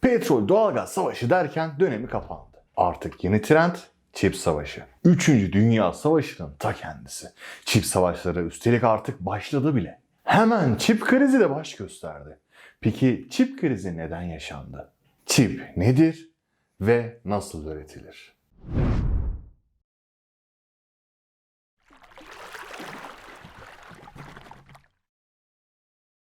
Petrol doğalgaz savaşı derken dönemi kapandı. Artık yeni trend çip savaşı. Üçüncü Dünya Savaşı'nın ta kendisi. Çip savaşları üstelik artık başladı bile. Hemen çip krizi de baş gösterdi. Peki çip krizi neden yaşandı? Çip nedir ve nasıl üretilir?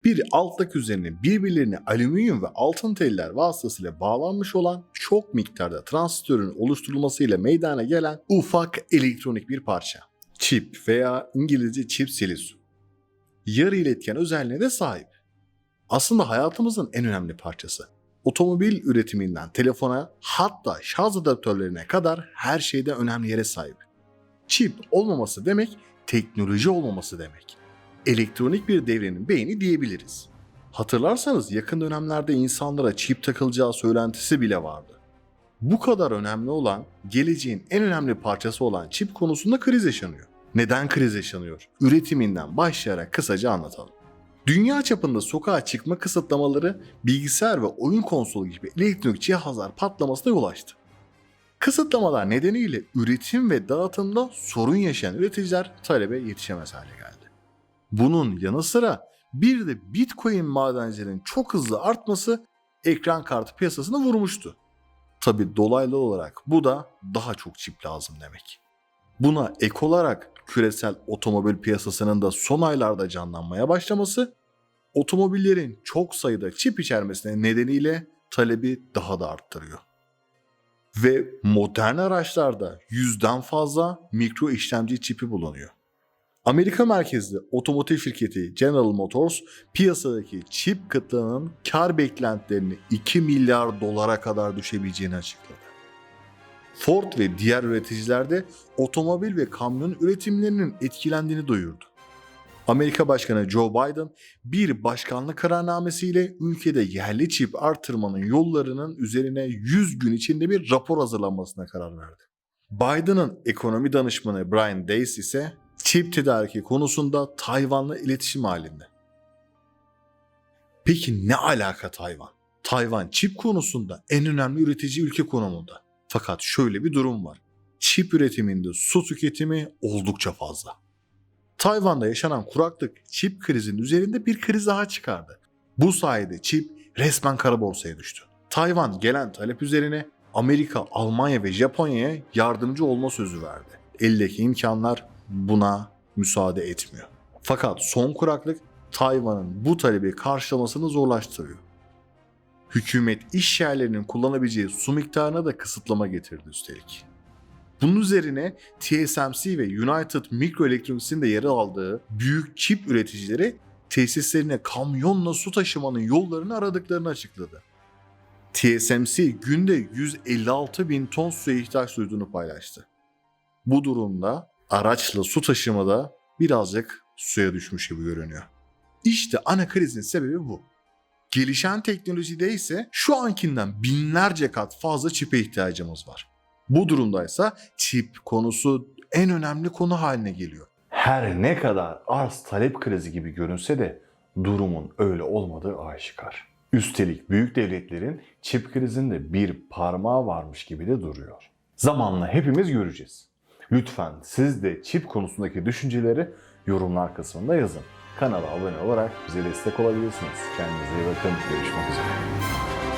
Bir alttaki üzerine birbirlerine alüminyum ve altın teller vasıtasıyla bağlanmış olan çok miktarda transistörün oluşturulmasıyla meydana gelen ufak elektronik bir parça. Çip veya İngilizce çip silisyum. Yarı iletken özelliğine de sahip. Aslında hayatımızın en önemli parçası. Otomobil üretiminden telefona hatta şarj adaptörlerine kadar her şeyde önemli yere sahip. Çip olmaması demek teknoloji olmaması demek elektronik bir devrenin beyni diyebiliriz. Hatırlarsanız yakın dönemlerde insanlara çip takılacağı söylentisi bile vardı. Bu kadar önemli olan, geleceğin en önemli parçası olan çip konusunda kriz yaşanıyor. Neden kriz yaşanıyor? Üretiminden başlayarak kısaca anlatalım. Dünya çapında sokağa çıkma kısıtlamaları bilgisayar ve oyun konsolu gibi elektronik cihazlar patlamasına yol açtı. Kısıtlamalar nedeniyle üretim ve dağıtımda sorun yaşayan üreticiler talebe yetişemez hale geldi. Bunun yanı sıra bir de Bitcoin madencilerinin çok hızlı artması ekran kartı piyasasını vurmuştu. Tabi dolaylı olarak bu da daha çok çip lazım demek. Buna ek olarak küresel otomobil piyasasının da son aylarda canlanmaya başlaması otomobillerin çok sayıda çip içermesine nedeniyle talebi daha da arttırıyor. Ve modern araçlarda yüzden fazla mikro işlemci çipi bulunuyor. Amerika merkezli otomotiv şirketi General Motors piyasadaki çip kıtlığının kar beklentilerini 2 milyar dolara kadar düşebileceğini açıkladı. Ford ve diğer üreticiler de otomobil ve kamyon üretimlerinin etkilendiğini duyurdu. Amerika Başkanı Joe Biden bir başkanlık kararnamesiyle ülkede yerli çip artırmanın yollarının üzerine 100 gün içinde bir rapor hazırlanmasına karar verdi. Biden'ın ekonomi danışmanı Brian Deys ise çip tedariki konusunda Tayvan'la iletişim halinde. Peki ne alaka Tayvan? Tayvan çip konusunda en önemli üretici ülke konumunda. Fakat şöyle bir durum var. Çip üretiminde su tüketimi oldukça fazla. Tayvan'da yaşanan kuraklık çip krizinin üzerinde bir kriz daha çıkardı. Bu sayede çip resmen kara borsaya düştü. Tayvan gelen talep üzerine Amerika, Almanya ve Japonya'ya yardımcı olma sözü verdi. Eldeki imkanlar buna müsaade etmiyor. Fakat son kuraklık Tayvan'ın bu talebi karşılamasını zorlaştırıyor. Hükümet iş yerlerinin kullanabileceği su miktarına da kısıtlama getirdi üstelik. Bunun üzerine TSMC ve United Microelectronics'in de yer aldığı büyük çip üreticileri tesislerine kamyonla su taşımanın yollarını aradıklarını açıkladı. TSMC günde 156 bin ton suya ihtiyaç duyduğunu paylaştı. Bu durumda araçla su taşımada birazcık suya düşmüş gibi görünüyor. İşte ana krizin sebebi bu. Gelişen teknolojide ise şu ankinden binlerce kat fazla çipe ihtiyacımız var. Bu durumdaysa çip konusu en önemli konu haline geliyor. Her ne kadar arz talep krizi gibi görünse de durumun öyle olmadığı aşikar. Üstelik büyük devletlerin çip krizinde bir parmağı varmış gibi de duruyor. Zamanla hepimiz göreceğiz. Lütfen siz de çip konusundaki düşünceleri yorumlar kısmında yazın. Kanala abone olarak bize destek olabilirsiniz. Kendinize iyi bakın. Görüşmek üzere.